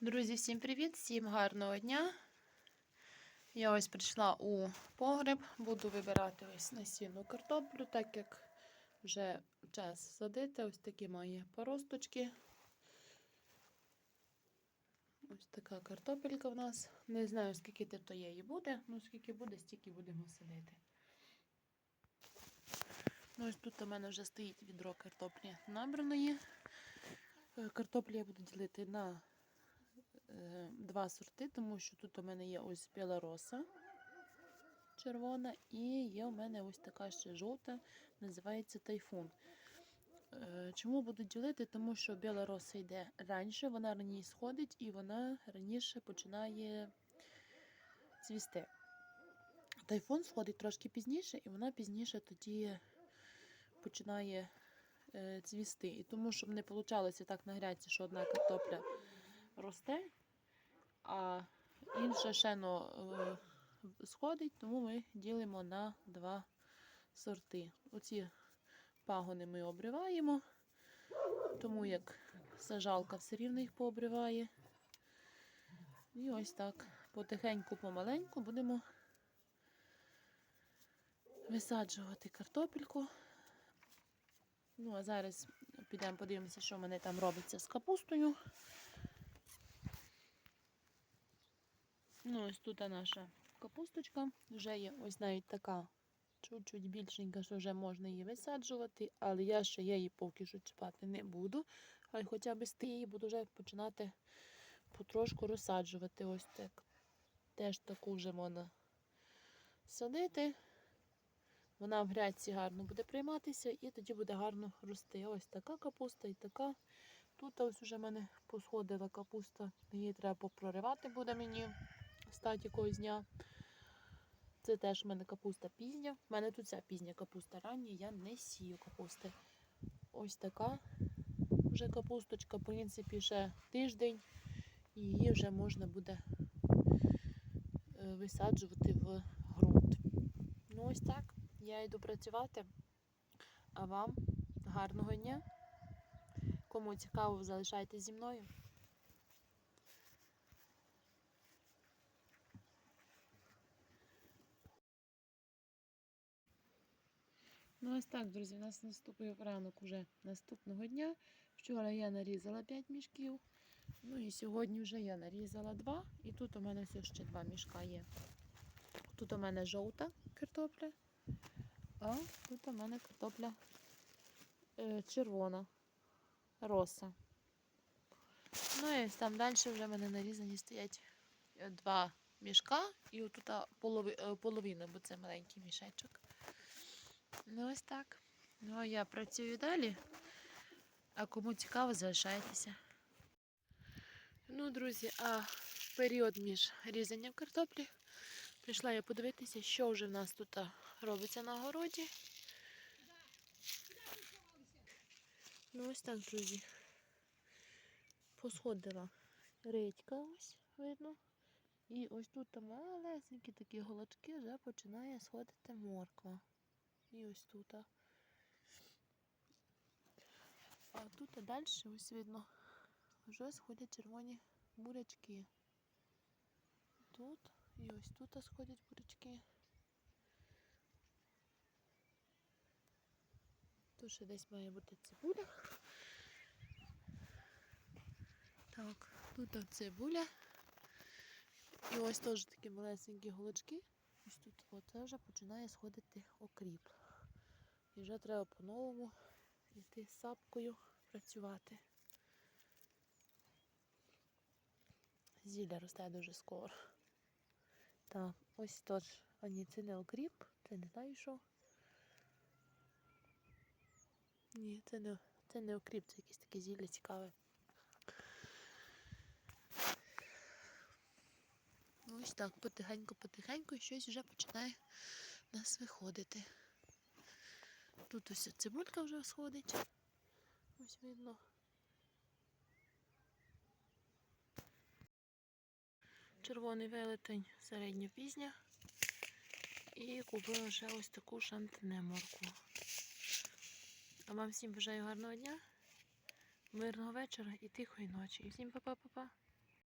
Друзі, всім привіт! Всім гарного дня! Я ось прийшла у погреб, буду вибирати ось насінну картоплю, так як вже час садити. Ось такі мої поросточки. Ось така картопелька в нас. Не знаю, скільки то її буде, ну скільки буде, стільки будемо садити. Ну, ось тут у мене вже стоїть відро картоплі набраної. Е, Картоплю я буду ділити на два сорти, тому що тут у мене є ось білороса червона, і є у мене ось така ще жовта, називається тайфун. Е, Чому буду ділити? Тому що біла роса йде раніше, вона раніше сходить і вона раніше починає цвісти. Тайфун сходить трошки пізніше, і вона пізніше тоді починає е, цвісти. І тому, щоб не вийшло так на грядці, що одна картопля росте, а інша ще но, е, сходить, тому ми ділимо на два сорти. Оці пагони ми обриваємо, тому як сажалка все рівно їх пообриває. І ось так потихеньку, помаленьку будемо висаджувати картопельку. Ну, а зараз підемо подивимося, що в мене там робиться з капустою. Ну, ось тут наша капусточка. Вже є ось навіть така чуть-чуть більшенька, що вже можна її висаджувати, але я ще її поки що чіпати не буду. А хоча б з тієї буду вже починати потрошку розсаджувати. Ось так. Теж таку вже можна садити. Вона в грядці гарно буде прийматися і тоді буде гарно рости. Ось така капуста і така. Тут ось уже в мене посходила капуста, її треба попроривати буде мені стать якогось дня. Це теж в мене капуста пізня. У мене тут ця пізня капуста рання, я не сію капусти. Ось така вже капусточка, в принципі, ще тиждень, і її вже можна буде е, висаджувати в ґрунт. Ну, ось так. Я йду працювати. А вам гарного дня. Кому цікаво, залишайтесь зі мною. Ну, ось так, друзі, у нас наступив ранок уже наступного дня. Вчора я нарізала 5 мішків. Ну і сьогодні вже я нарізала 2. І тут у мене все ще 2 мішка є. Тут у мене жовта картопля, а тут у мене картопля е, червона, роса. Ну і там далі вже в мене нарізані стоять е, два мішка і отут полови, е, половина, бо це маленький мішечок. Ну ось так. Ну а я працюю далі. А кому цікаво, залишайтеся. Ну, друзі, а в період між різанням картоплі прийшла я подивитися, що вже в нас тут робиться на городі. Ну, ось так, друзі. Посходила редька, ось видно. І ось тут малесенькі такі голочки вже починає сходити морква. І ось тут. А тут далі ось видно вже сходять червоні бурячки. Тут і ось тут сходять бурячки. Тут ще десь має бути цибуля. Так, тут цибуля. І ось теж такі малесенькі голочки. Ось тут оце вже починає сходити окріп. І вже треба по-новому йти сапкою працювати. Зілля росте дуже скоро. Так, ось тож, ні, це не окріп, це не знаю що. Ні, це не, це не окріп, це якесь таке зілля цікаве. Ось так, потихеньку-потихеньку щось вже починає нас виходити. Тут ось цибулька вже сходить. Ось видно. Червоний велетень середньопізня. І купила ще ось таку шантине морку. А вам всім бажаю гарного дня, мирного вечора і тихої ночі. І всім па-па-па-па.